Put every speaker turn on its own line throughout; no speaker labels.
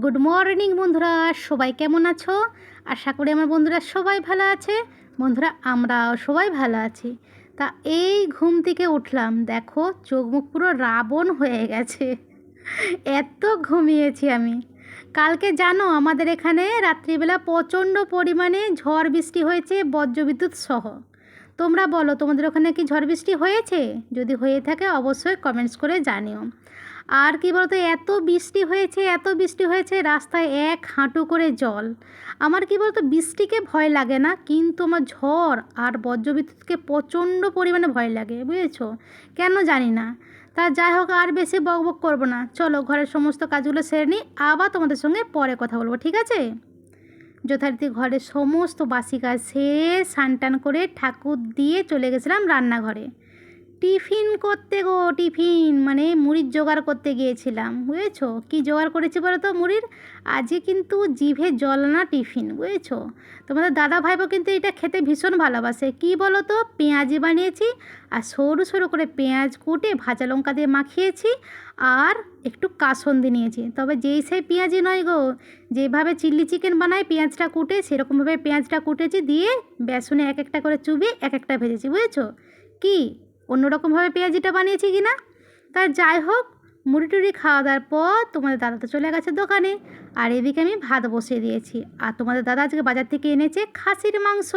Good morning বন্ধুরা। সবাই কেমন আছো? আশা করি আমার বন্ধুরা সবাই ভালো আছে। বন্ধুরা, আমরাও সবাই ভালো আছি। তা এই ঘুম থেকে উঠলাম। দেখো, চোখ মুখ পুরো রাবণ হয়ে গেছে। এত ঘুমিয়েছি আমি। কালকে জানো, আমাদের এখানে রাত্রিবেলা প্রচণ্ড পরিমাণে ঝড় বৃষ্টি হয়েছে বজ্রবিদ্যুৎ সহ। তোমরা বলো, তোমাদের ওখানে কি ঝড় বৃষ্টি হয়েছে? যদি হয়ে থাকে, অবশ্যই কমেন্টস করে জানিও। আর কি বলতো, এত বৃষ্টি হয়েছে, এত বৃষ্টি হয়েছে, রাস্তায় এক হাঁটু করে জল। আমার কি বলতো, বৃষ্টিকে ভয় লাগে না, কিন্তু আমার ঝড় আর বজ্রবিদ্যুৎকে প্রচণ্ড পরিমাণে ভয় লাগে, বুঝেছ? কেন জানি না। তা যাই হোক, আর বেশি বক বক করব না। চলো, ঘরের সমস্ত কাজগুলো সেরে নিই, আবার তোমাদের সঙ্গে পরে কথা বলব, ঠিক আছে? যথারীতি ঘরের সমস্ত বাসি কাজ সেরে স্নান টান করে ঠাকুর দিয়ে চলে গেছিলাম রান্নাঘরে। টিফিন করতে গো, টিফিন। মানে মুড়ির জোগাড় করতে গিয়েছিলাম, বুঝেছ? কি জোগাড় করেছি বলো তো মুড়ির? আজকে কিন্তু জিভে জল না টিফিন, বুঝেছ? তোমাদের দাদা ভাইবো কিন্তু এটা খেতে ভীষণ ভালোবাসে। কি বলো তো? পেঁয়াজি বানিয়েছি, আর সরু সরু করে পেঁয়াজ কুটে ভাজা লঙ্কা দিয়ে মাখিয়েছি, আর একটু কাসন্দি নিয়েছি। তবে যেই সেই পেঁয়াজি নয় গো, যেভাবে চিল্লি চিকেন বানায় পেঁয়াজটা কুটে, সেরকমভাবে পেঁয়াজটা কুটেছি দিয়ে বেসনে এক একটা করে চুবিয়ে এক একটা ভেজেছি, বুঝেছ? কি? অন্যরকমভাবে পেঁয়াজিটা বানিয়েছি কি না তা যাই হোক মুড়ি টুড়ি খাওয়া দাওয়ার পর তোমাদের দাদা তো চলে গেছে দোকানে। আর এদিকে আমি ভাত বসিয়ে দিয়েছি। আর তোমাদের দাদা আজকে বাজার থেকে এনেছে খাসির মাংস।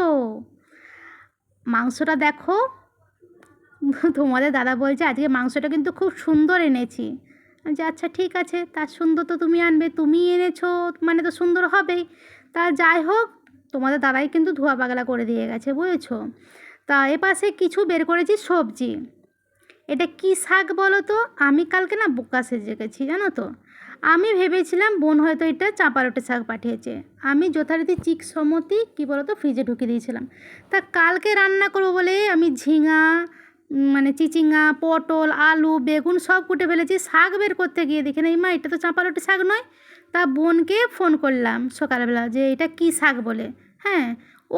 মাংসটা দেখো তোমাদের দাদা বলছে আজকে মাংসটা কিন্তু খুব সুন্দর এনেছি। বলছি, আচ্ছা ঠিক আছে তার সুন্দর তো তুমি আনবে তুমি এনেছো মানে তো সুন্দর হবেই। তা যাই হোক তোমাদের দাদাই কিন্তু ধোয়া পাগলা করে দিয়ে গেছে বুঝেছ? তা এ পাশে কিছু বের করেছি সবজি। এটা কি শাক বলো তো? আমি কালকে না বোকা সেজে গেছি, জানো তো? আমি ভেবেছিলাম বোন হয়তো এটা চাঁপারোটে শাক পাঠিয়েছে। আমি যথারীতি চিক সমতি কী বলো তো ফ্রিজে ঢুকিয়ে দিয়েছিলাম। তা কালকে রান্না করব বলে আমি ঝিঙা মানে চিচিঙ্গা, পটল, আলু, বেগুন সব কুটে ফেলেছি, শাক বের করতে গিয়ে দেখি না মা, এটা তো চাঁপারোটে শাক নয়? তা বোনকে ফোন করলাম সকালবেলা যে, এটা কী শাক? বলে। হ্যাঁ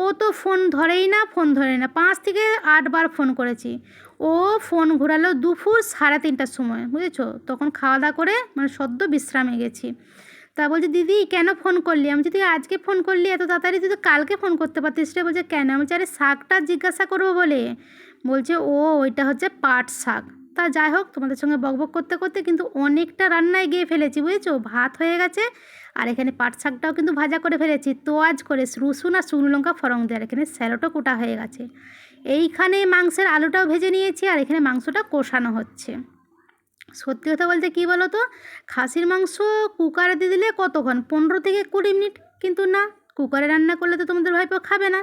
ও তো ফোন ধরেই না, ফোন ধরে না। পাঁচ থেকে আটবার ফোন করেছি। ও ফোন ঘোরালো দুপুর সাড়ে তিনটার সময়, বুঝেছ? তখন খাওয়া দাওয়া করে মানে সদ্য বিশ্রামে গেছি। তা বলছে, দিদি, কেন ফোন করলি? আমি যদি আজকে ফোন করলি, এত তাড়াতাড়ি তুই তো কালকে ফোন করতে পারতিস রে। বলছে, কেন? আমি আরে শাকটা জিজ্ঞাসা করব বলে। বলছে, ও, ওইটা হচ্ছে পাট শাক। তা যাই হোক, তোমাদের সঙ্গে বকবক করতে করতে কিন্তু অনেকটা রান্নায় গিয়ে ফেলেছি, বুঝেছ? ভাত হয়ে গেছে আর এখানে পাট শাকটাও কিন্তু ভাজা করে ফেলেছি, তোয়াজ করে রসুন আর শুকনো লঙ্কা ফরং দিয়ে। আর এখানে স্যালোটা কোটা হয়ে গেছে। এইখানে মাংসের আলুটাও ভেজে নিয়েছি আর এখানে মাংসটা কষানো হচ্ছে। সত্যি কথা বলতে কী বলো তো খাসির মাংস কুকারে দিয়ে দিলে কতক্ষণ? পনেরো থেকে কুড়ি মিনিট? কিন্তু না, কুকারে রান্না করলে তো তোমাদের ভাইপো খাবে না।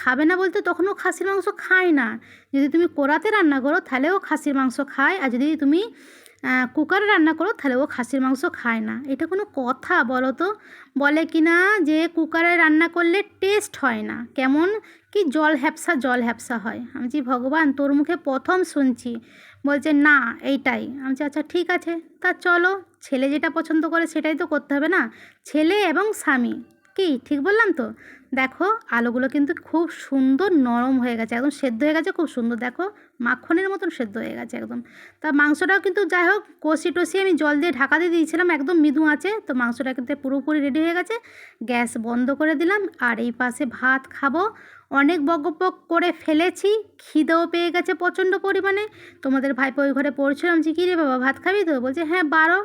খাবে না বলতে তখনও খাসির মাংস খায় না। যদি তুমি কোরাতে রান্না করো, তাহলেও খাসির মাংস খায়। আর যদি তুমি কুকারে রান্না করো, তাহলে ও খাসির মাংস খায় না। এটা কোনো কথা বলো তো? বলে কি না যে কুকারে রান্না করলে টেস্ট হয় না। কেমন? কি জল হ্যাপসা জল হ্যাপসা হয়। আমি বলছি, ভগবান, তোর মুখে প্রথম শুনছি। বলছে, না, এইটাই। আমি আচ্ছা ঠিক আছে। তা চলো, ছেলে যেটা পছন্দ করে সেটাই তো করতে হবে না? ছেলে এবং স্বামী। কি? ঠিক বললাম তো? দেখো, আলুগুলো কিন্তু খুব সুন্দর নরম হয়ে গেছে, একদম সেদ্ধ হয়ে গেছে, খুব সুন্দর। দেখো, মাখনের মতন সেদ্ধ হয়ে গেছে একদম। তা মাংসটাও কিন্তু যাই হোক, কষি টষি আমি জল দিয়ে ঢাকা দিয়ে দিয়েছিলাম, একদম মৃদু আছে তো মাংসটা কিন্তু পুরোপুরি রেডি হয়ে গেছে, গ্যাস বন্ধ করে দিলাম। আর এই পাশে ভাত খাব। অনেক বকবক করে ফেলেছি, খিদেও পেয়ে গেছে প্রচণ্ড পরিমাণে। তোমাদের ভাইপো ওই ঘরে পড়ছিলাম যে, কী রে বাবা, ভাত খাবি তো? বলছে হ্যাঁ বারো।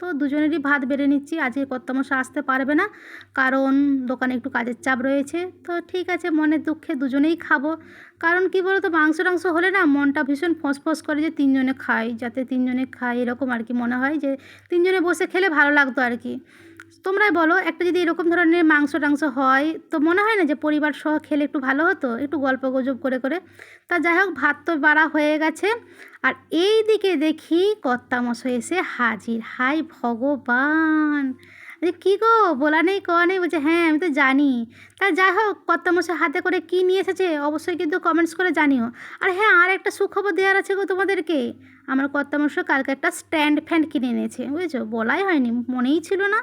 তো দুজনেরই ভাত বেড়ে নিচ্ছি। আজকে কর্তামশা আসতে পারবে না, কারণ দোকানে একটু কাজের চাপ রয়েছে। তো ঠিক আছে, মনের দুঃখে দুজনেই খাব। কারণ কি বলো তো মাংস টাংস হলে না মনটা ভীষণ ফসফস করে যে তিনজনে খাই, যাতে তিনজনে খাই, এরকম আর কি মনে হয় যে তিনজনে বসে খেলে ভালো লাগতো আর কি। তোমরাই বলো, একটা যদি এরকম ধরনের মাংস টাংস হয়, তো মনে হয় না যে পরিবার সহ খেলে একটু ভালো হতো? একটু গল্প গুজব করে করে। তা যাই হোক, ভাত তো বাড়া হয়ে গেছে। আর এই দিকে দেখি কর্তামশাই এসে হাজির। হাই ভগবান! কী গো, বলা নেই, কওয়া নেই, বলছে হ্যাঁ আমি তো জানি। তা যাই হোক, কর্তামশাই হাতে করে কী নিয়ে এসেছে, অবশ্যই কিন্তু কমেন্টস করে জানিও। আর হ্যাঁ আর একটা সুখবর দেওয়ার আছে গো তোমাদেরকে। আমার কর্তামশাই কালকে একটা স্ট্যান্ড ফ্যান কিনে এনেছে, বুঝেছ? বলাই হয়নি, মনেই ছিল না।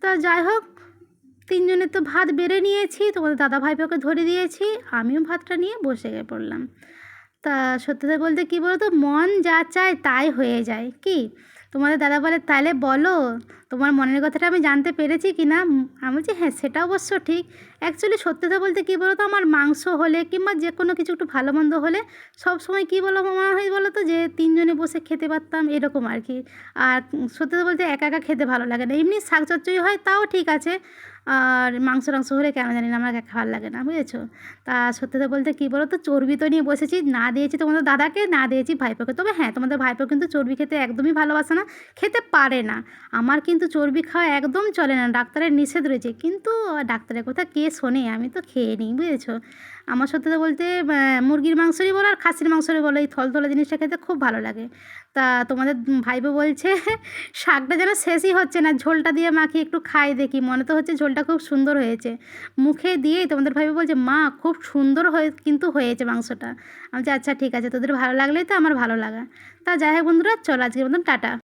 তা যাই হোক, তিনজনে তো ভাত বেড়ে নিয়েছি, তোমাদের দাদা ভাইপোকে ধরে দিয়েছি, আমিও ভাতটা নিয়ে বসে গিয়ে পড়লাম। তা সত্যতা বলতে কী বলো তো মন যা চায় তাই হয়ে যায়। কি? তোমাদের দাদা বলে তাহলে বলো তোমার মনের কথাটা আমি জানতে পেরেছি কি না? আমি বলছি হ্যাঁ সেটা অবশ্য ঠিক। অ্যাকচুয়ালি সত্যি কথা বলতে কী বলো তো আমার মাংস হলে কিংবা যে কোনো কিছু একটু ভালো মন্দ হলে সব সময় কী বলো মনে হয় বলো তো যে তিনজনে বসে খেতে পারতাম এরকম আর কি। আর উম, সত্যি কথা বলতে একা একা খেতে ভালো লাগে না। এমনি শাক চচ্চড়ি হয় তাও ঠিক আছে। আর মাংস টাংস হলে কেন জানি না আমার ভালো লাগে না বুঝেছ? তা সত্যি কথা বলতে কী বলো তো চর্বি তো নিয়ে বসেছি না দিয়েছি তোমাদের দাদাকে না দিয়েছি ভাইপোকে। তবে হ্যাঁ তোমাদের ভাইপো কিন্তু চর্বি খেতে একদমই ভালোবাসে না খেতে পারে না। আমার কিন্তু চর্বি খাওয়া একদম চলে না, ডাক্তারের নিষেধ রয়েছে। কিন্তু, ডাক্তারের কথা কে শোনে? আমি তো খেয়ে নিই, বুঝেছ? আমার সত্যি কথা বলতে মুরগির মাংসরই বলো আর খাসির মাংসরই বলো, এই থলথলে জিনিসটা খেতে খুব ভালো লাগে। তা তোমাদের ভাইবো বলছে, শাকটা যেন শেষই হচ্ছে না, ঝোলটা দিয়ে মাখিয়ে একটু খাই দেখি, মনে তো হচ্ছে ঝোলটা খুব সুন্দর হয়েছে। মুখে দিয়েই তোমাদের ভাইবো বলছে, মা, খুব সুন্দর হয়ে, কিন্তু হয়েছে মাংসটা। আমি আচ্ছা ঠিক আছে, তোদের ভালো লাগলেই তো আমার ভালো লাগা। তা যাই হোক বন্ধুরা, চলো আজকের মতন, টাটা।